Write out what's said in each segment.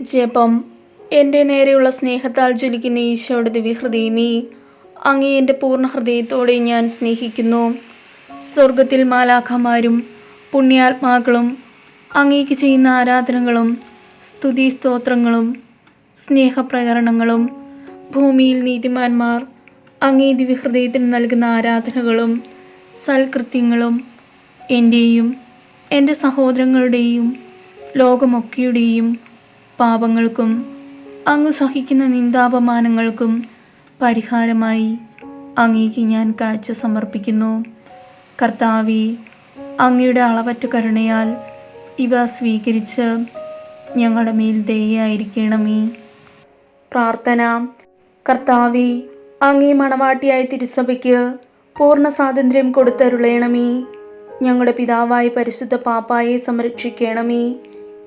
ജപം. എന്റെ നേരെയുള്ള സ്നേഹത്താൽ ജ്വലിക്കുന്ന ഈശോയുടെ ദിവ്യഹൃദയമേ അങ്ങേ എന്റെ പൂർണ ഹൃദയത്തോടെ ഞാൻ സ്നേഹിക്കുന്നു. സ്വർഗത്തിൽ മാലാഖമാരും പുണ്യാത്മാക്കളും അങ്ങേക്ക് ചെയ്യുന്ന ആരാധനകളും സ്തുതി സ്തോത്രങ്ങളും സ്നേഹപ്രകരണങ്ങളും ഭൂമിയിൽ നീതിമാന്മാർ അങ്ങേ ദിവ്യഹൃദയത്തിന് നൽകുന്ന ആരാധനകളും സൽകൃത്യങ്ങളും എന്റെയും എന്റെ സഹോദരങ്ങളുടെയും ലോകമൊക്കെയുടെയും പാപങ്ങൾക്കും അങ്ങ് സഹിക്കുന്ന നിന്ദാപമാനങ്ങൾക്കും പരിഹാരമായി അങ്ങേക്ക് ഞാൻ കാഴ്ച സമർപ്പിക്കുന്നു. കർത്താവെ അങ്ങയുടെ അളവറ്റ കരുണയാൽ ഇവ സ്വീകരിച്ച് ഞങ്ങളുടെ മേൽ ദയായിരിക്കണമേ പ്രാർത്ഥന. കർത്താവെ അങ്ങേ മണവാട്ടിയായ തിരുസഭയ്ക്ക് പൂർണ സ്വാതന്ത്ര്യം കൊടുത്തരുളയണമേ ഞങ്ങളുടെ പിതാവായ പരിശുദ്ധ പാപ്പായെ സംരക്ഷിക്കണമേ.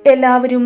എല്ലാവരും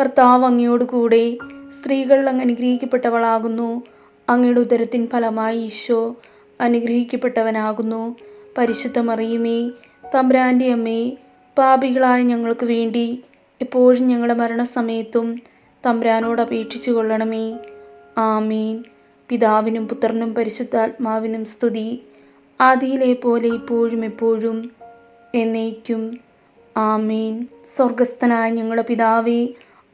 കർത്താവ് അങ്ങയോട് കൂടെ സ്ത്രീകൾ അങ്ങ് അനുഗ്രഹിക്കപ്പെട്ടവളാകുന്നു. അങ്ങയുടെ ഉദരത്തിൻ ഫലമായി ഈശോ അനുഗ്രഹിക്കപ്പെട്ടവനാകുന്നു. പരിശുദ്ധ മറിയുമേ തമ്പ്രാന്റെ അമ്മേ പാപികളായ ഞങ്ങൾക്ക് വേണ്ടി എപ്പോഴും ഞങ്ങളുടെ മരണസമയത്തും തമ്പ്രാനോട് അപേക്ഷിച്ചു കൊള്ളണമേ. ആമീൻ. പിതാവിനും പുത്രനും പരിശുദ്ധാത്മാവിനും സ്തുതി. ആദിയിലെ പോലെ ഇപ്പോഴും എപ്പോഴും എന്നേക്കും. ആമീൻ. സ്വർഗസ്ഥനായ ഞങ്ങളുടെ പിതാവേ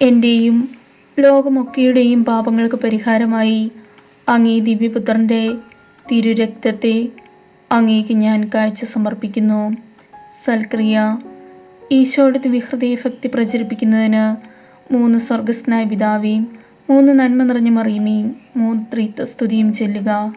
എന്റെയും ലോകമൊക്കെയുടെയും പാപങ്ങൾക്ക് പരിഹാരമായി അങ്ങേ ദിവ്യപുത്രന്റെ തിരുരക്തത്തെ അങ്ങേക്ക് ഞാൻ കാഴ്ച സമർപ്പിക്കുന്നു. സൽക്രിയ ഈശോയുടെ ദിവ്യഹൃദയഭക്തി പ്രചരിപ്പിക്കുന്നതിന് മൂന്ന് സ്വർഗസ്നായ പിതാവേയും മൂന്ന് നന്മ നിറഞ്ഞ മറിയുമേയും മൂന്ന് ത്രീത്വസ്തുതിയും ചെല്ലുക.